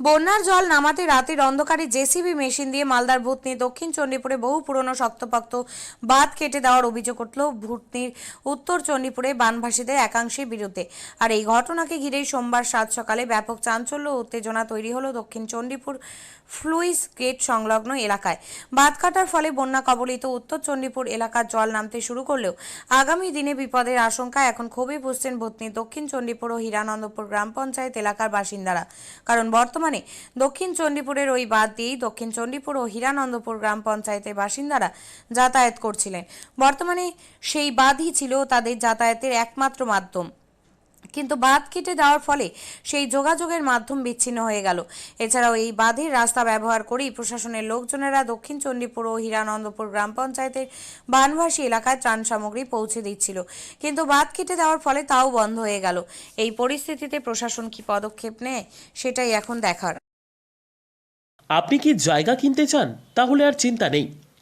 বন্যার জল নামাতে রাতের অন্ধকারে জেসিবি মেশিন দিয়ে মালদার ভূতনি, দক্ষিণ চণ্ডীপুরে বহু পুরনো শক্তপক্ত বাঁধ কেটে দেওয়ার অভিযোগ উঠল ভূতনির। উত্তর চণ্ডীপুরে বানভাসীদের একাংশের বিরুদ্ধে। আর এই ঘটনাকে ঘিরেই সোমবার সাত সকালে ব্যাপক চাঞ্চল্য উত্তেজনা তৈরি হলো দক্ষিণ চণ্ডীপুর ফ্লুইস গেট সংলগ্ন এলাকায়। বাঁধ কাটার ফলে বন্যা কবলিত উত্তর চণ্ডীপুর এলাকার জল নামতে শুরু করলেও আগামী দিনে বিপদের আশঙ্কা এখন খুবই বুঝছেন ভূতনি, দক্ষিণ চণ্ডীপুর ও হীরানন্দপুর গ্রাম পঞ্চায়েত এলাকার বাসিন্দারা। কারণ বর্তমানে দক্ষিণ চণ্ডীপুরের ওই বাদ দিয়েই দক্ষিণ চণ্ডীপুর ও হীরানন্দপুর গ্রাম পঞ্চায়েতের বাসিন্দারা যাতায়াত করছিলেন। বর্তমানে সেই বাঁধই ছিল তাদের যাতায়াতের একমাত্র মাধ্যম। কিন্তু বাঁধ কেটে দেওয়ার ফলে সেই যোগাযোগের মাধ্যম বিচ্ছিন্ন হয়ে গেল। এছাড়াও এই বাঁধের রাস্তা ব্যবহার করেই প্রশাসনের লোকজনেরা দক্ষিণ চণ্ডীপুর ও হীরানন্দপুর গ্রাম পঞ্চায়েতের বানভাসী এলাকায় ত্রাণ সামগ্রী পৌঁছে দিচ্ছিল। কিন্তু বাঁধ কেটে দেওয়ার ফলে তাও বন্ধ হয়ে গেল। এই পরিস্থিতিতে প্রশাসন কি পদক্ষেপ নেয়, সেটাই এখন দেখার। আপনি কি জায়গা কিনতে চান? তাহলে আর চিন্তা নেই।